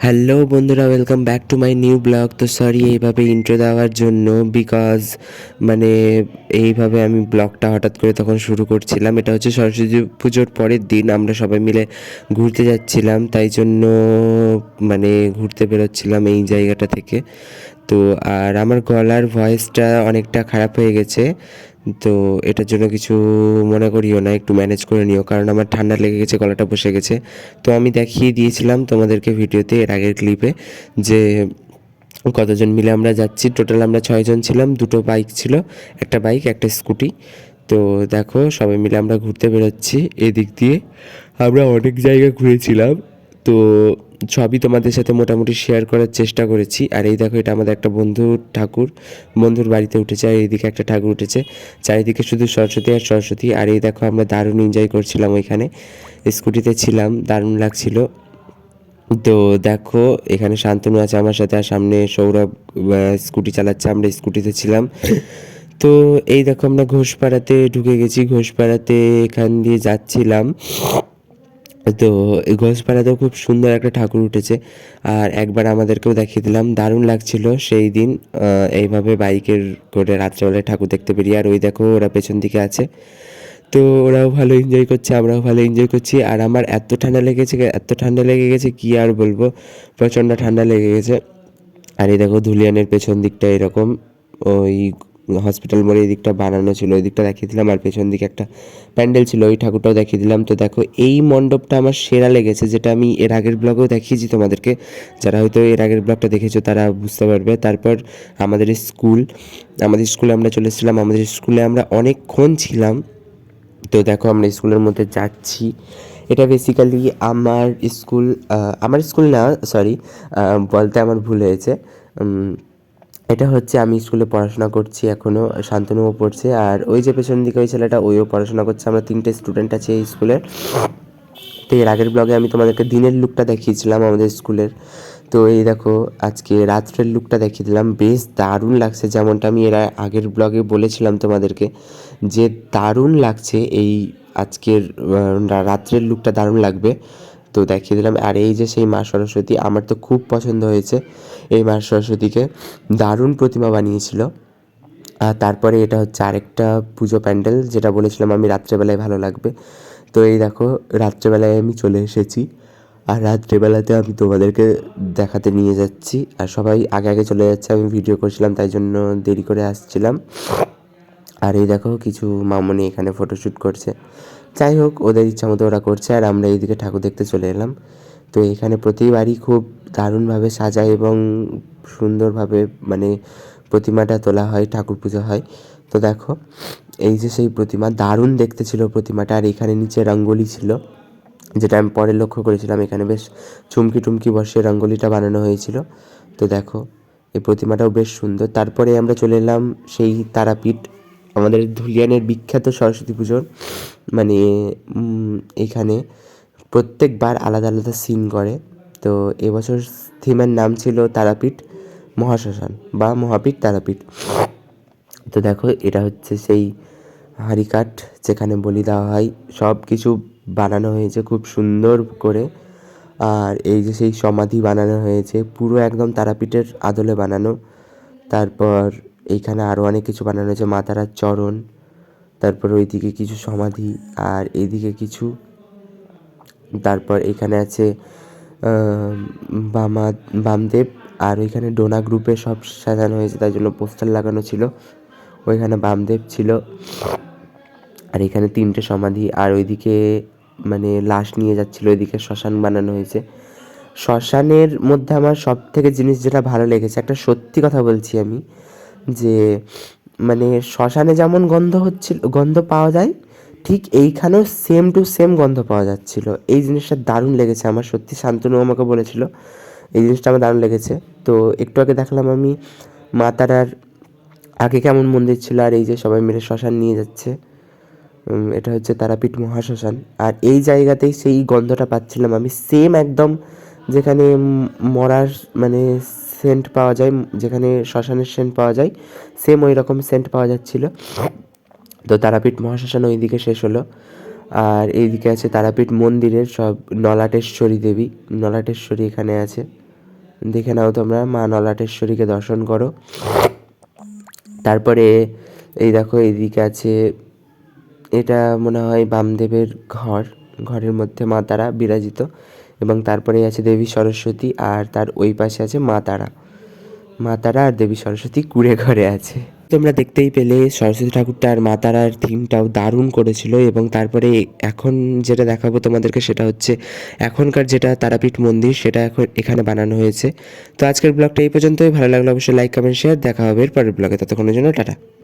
Hello বন্ধুরা welcome back to my new blog তো sorry এইভাবে ইন্ট্রো দেওয়ার জন্য বিকজ মানে এইভাবে আমি ব্লগটা হঠাৎ করে তখন শুরু করছিলাম। এটা হচ্ছে সরস্বতী পুজোর পরের দিন, আমরা সবাই মিলে ঘুরতে যাচ্ছিলাম, তাই জন্য মানে ঘুরতে বেরোচ্ছিলাম এই জায়গাটা থেকে। তো, আর আমার গলার ভয়েসটা অনেকটা খারাপ হয়ে গেছে। তো এটার জন্য কিছু মনে করিও না, একটু ম্যানেজ করে নিও, কারণ আমার ঠান্ডা লেগে গেছে, গলাটা বসে গেছে। তো আমি দেখিয়ে দিয়েছিলাম তোমাদেরকে ভিডিওতে এর আগের ক্লিপে যে কতজন মিলে আমরা যাচ্ছি। টোটাল আমরা ছয়জন ছিলাম, দুটো বাইক ছিল, একটা বাইক একটা স্কুটি তো দেখো, সবাই মিলে আমরা ঘুরতে বেরোচ্ছি। এদিক দিয়ে আমরা অনেক জায়গা ঘুরেছিলাম। তো সবই তোমাদের সাথে মোটামুটি শেয়ার করার চেষ্টা করেছি। আর এই দেখো, এটা আমাদের একটা বন্ধুর ঠাকুর, বন্ধুর বাড়িতে উঠেছে, আর এইদিকে একটা ঠাকুর উঠেছে। চারিদিকে শুধু সরস্বতী আর সরস্বতী। আর এই দেখো, আমরা দারুণ এনজয় করছিলাম ওইখানে। স্কুটিতে ছিলাম, দারুণ লাগছিল। তো দেখো, এখানে শান্তনু আছে আমার সাথে, আর সামনে সৌরভ স্কুটি চালাচ্ছে, আমরা স্কুটিতে ছিলাম। তো এই দেখো, আমরা ঘোষপাড়াতে ঢুকে গেছি, ঘোষপাড়াতে এখান দিয়ে যাচ্ছিলাম। তো এই ঘোষপাড়াতেও খুব সুন্দর একটা ঠাকুর উঠেছে। আর একবার আমাদেরকেও দেখিয়ে দিলাম, দারুণ লাগছিল সেই দিন এইভাবে বাইকের করে রাত্রেবেলায় ঠাকুর দেখতে বেরিয়ে, আর ওই দেখো ওরা পেছন দিকে আছে। তো ওরাও ভালো এনজয় করছে, আমরাও ভালো এনজয় করছি, আর আমার এত ঠান্ডা লেগেছে, এত ঠান্ডা লেগে গেছে, কি আর বলব? প্রচণ্ড ঠান্ডা লেগে গেছে। আর এই দেখো ধুলিয়ানের পেছন দিকটা এরকম, ওই হসপিটাল মোড়ে এদিকটা বানানো ছিল ওই দিকটা দেখিয়ে দিলাম। আর পেছন দিকে একটা প্যান্ডেল ছিল, ওই ঠাকুরটাও দেখিয়ে দিলাম। তো দেখো, এই মণ্ডপটা আমার সেরা লেগেছে, যেটা আমি এর আগের ব্লগেও দেখিয়েছি তোমাদেরকে। যারা হয়তো এর আগের ব্লগটা দেখেছ, তারা বুঝতে পারবে। তারপর আমাদের স্কুল, আমাদের স্কুলে আমরা চলে এসেছিলাম। আমাদের স্কুলে আমরা অনেকক্ষণ ছিলাম। তো দেখো, আমরা স্কুলের মধ্যে যাচ্ছি। এটা বেসিক্যালি আমার স্কুল আমার স্কুল না সরি বলতে আমার ভুল হয়েছে। এটা হচ্ছে আমি স্কুলে পড়াশোনা করছি এখনও শান্তনুও পড়ছে। আর ওই যে পেছন দিকে ওই ছেলেটা, ওইও পড়াশোনা করছে। আমরা তিনটে স্টুডেন্ট আছি এই স্কুলের তো এর আগের ব্লগে আমি তোমাদেরকে দিনের লুকটা দেখিয়েছিলাম আমাদের স্কুলের। তো এই দেখো, আজকে রাত্রের লুকটা দেখিয়ে দিলাম। বেশ দারুণ লাগছে, যেমনটা আমি এর আগের ব্লগে বলেছিলাম তোমাদেরকে, যে দারুণ লাগছে এই আজকের রাত্রের লুকটা দারুণ লাগবে। তো দেখিয়ে দিলাম। আর এই যে সেই মা সরস্বতী, আমার তো খুব পছন্দ হয়েছে। এই মা সরস্বতীকে দারুণ প্রতিমা বানিয়েছিল। আর তারপরে এটা হচ্ছে আরেকটা পুজো প্যান্ডেল, যেটা বলেছিলাম আমি রাত্রেবেলায় ভালো লাগবে। তো এই দেখো, রাত্রেবেলায় আমি চলে এসেছি। আর রাত্রেবেলাতে আমি তোমাদেরকে দেখাতে নিয়ে যাচ্ছি। আর সবাই আগে আগে চলে যাচ্ছে, আমি ভিডিও করছিলাম, তাই জন্য দেরি করে আসছিলাম। আর এই দেখো, কিছু মামনি এখানে ফটোশ্যুট করছে। যাই হোক, ওদের ইচ্ছা মতো ওরা করছে আর আমরা এইদিকে ঠাকুর দেখতে চলে এলাম। তো এখানে প্রতিবারই খুব দারুণভাবে সাজায় এবং সুন্দরভাবে মানে প্রতিমাটা তোলা হয়, ঠাকুর পুজো হয়। তো দেখো, এই যে সেই প্রতিমা, দারুণ দেখতে ছিল প্রতিমাটা। আর এখানে নিচে রঙ্গোলি ছিল, যেটা আমি পরে লক্ষ্য করেছিলাম। এখানে বেশ চুমকি টুমকি বসে রঙ্গোলিটা বানানো হয়েছিল। তো দেখো, এই প্রতিমাটাও বেশ সুন্দর। তারপরে আমরা চলে এলাম সেই তারাপীঠ আমাদের ধুলিয়ানের বিখ্যাত সরস্বতী পুজোর মানে এখানে প্রত্যেকবার আলাদা আলাদা সিন করে। তো এবছর থিমের নাম ছিল তারাপীঠ মহাশ্মশান বা মহাপীঠ তারাপীঠ। তো দেখো, এটা হচ্ছে সেই হাঁড়িকাঠ যেখানে বলি দেওয়া হয়। সব কিছু বানানো হয়েছে খুব সুন্দর করে। আর এই যে সেই সমাধি বানানো হয়েছে, পুরো একদম তারাপীঠের আদলে বানানো। তারপর এইখানে আরও অনেক কিছু বানানো হয়েছে। মা তারার চরণ, তারপর ওইদিকে কিছু সমাধি, আর এইদিকে কিছু, তারপর এখানে আছে বামা, বামদেব, আর ওইখানে ডোনা গ্রুপে সব সাজানো হয়েছে, তার জন্য পোস্টার লাগানো ছিল। ওইখানে বামদেব ছিল। আর এখানে তিনটে সমাধি, আর ওইদিকে মানে লাশ নিয়ে যাচ্ছিল, ওইদিকে শ্মশান বানানো হয়েছে। শ্মশানের মধ্যে আমার সব থেকে জিনিস যেটা ভালো লেগেছে, একটা সত্যি কথা বলছি আমি। যে মানে শ্মশানে যেমন গন্ধ হচ্ছিল, গন্ধ পাওয়া যায়, ঠিক এইখানেও সেম টু সেম গন্ধ পাওয়া যাচ্ছিল। এই জিনিসটা দারুণ লেগেছে আমার, সত্যি শান্তনু আমাকে বলেছিল, এই জিনিসটা আমার দারুণ লেগেছে। তো একটু আগে দেখলাম আমি মা তারার আগে কেমন মন্দির ছিল, আর এই যে সবাই মিলে শ্মশান নিয়ে যাচ্ছে। এটা হচ্ছে তারাপীঠ মহাশ্মশান। আর এই জায়গাতেই সেই গন্ধটা পাচ্ছিলাম আমি সেম একদম যেখানে মরার মানে সেন্ট পাওয়া যায়, যেখানে শ্মশানের সেন্ট পাওয়া যায় সেম ওই রকম সেন্ট পাওয়া যাচ্ছিল। তো তারাপীঠ মহাশ্মশান ওইদিকে শেষ হলো। আর এইদিকে আছে তারাপীঠ মন্দিরের সব নলাটেশ্বরী দেবী। নলাটেশ্বরী এখানে আছে। দেখে নাও তোমরা, মা নলাটেশ্বরীকে দর্শন করো। তারপরে এই দেখো এইদিকে আছে, এটা মনে হয় বামদেবের ঘর। ঘরের মধ্যে মা তারা বিরাজিত। এবং তারপরে আছে দেবী সরস্বতী আর তার ওই পাশে আছে মা তারা। মা তারা আর দেবী সরস্বতী কুড়ে ঘরে আছে। তোমরা দেখতেই পেলে সরস্বতী ঠাকুরটা আর মা তারার থিমটাও দারুণ করেছিল এবং তারপরে এখন যেটা দেখাবো তোমাদেরকে সেটা হচ্ছে এখনকার যেটা তারাপীঠ মন্দির সেটা এখন এখানে বানানো হয়েছে। তো আজকের ব্লগটা এই পর্যন্তই। ভালো লাগল অবশ্যই লাইক কমেন্ট শেয়ার দেখা হবে এর পরের ব্লগে। ততক্ষণের জন্য টাটা।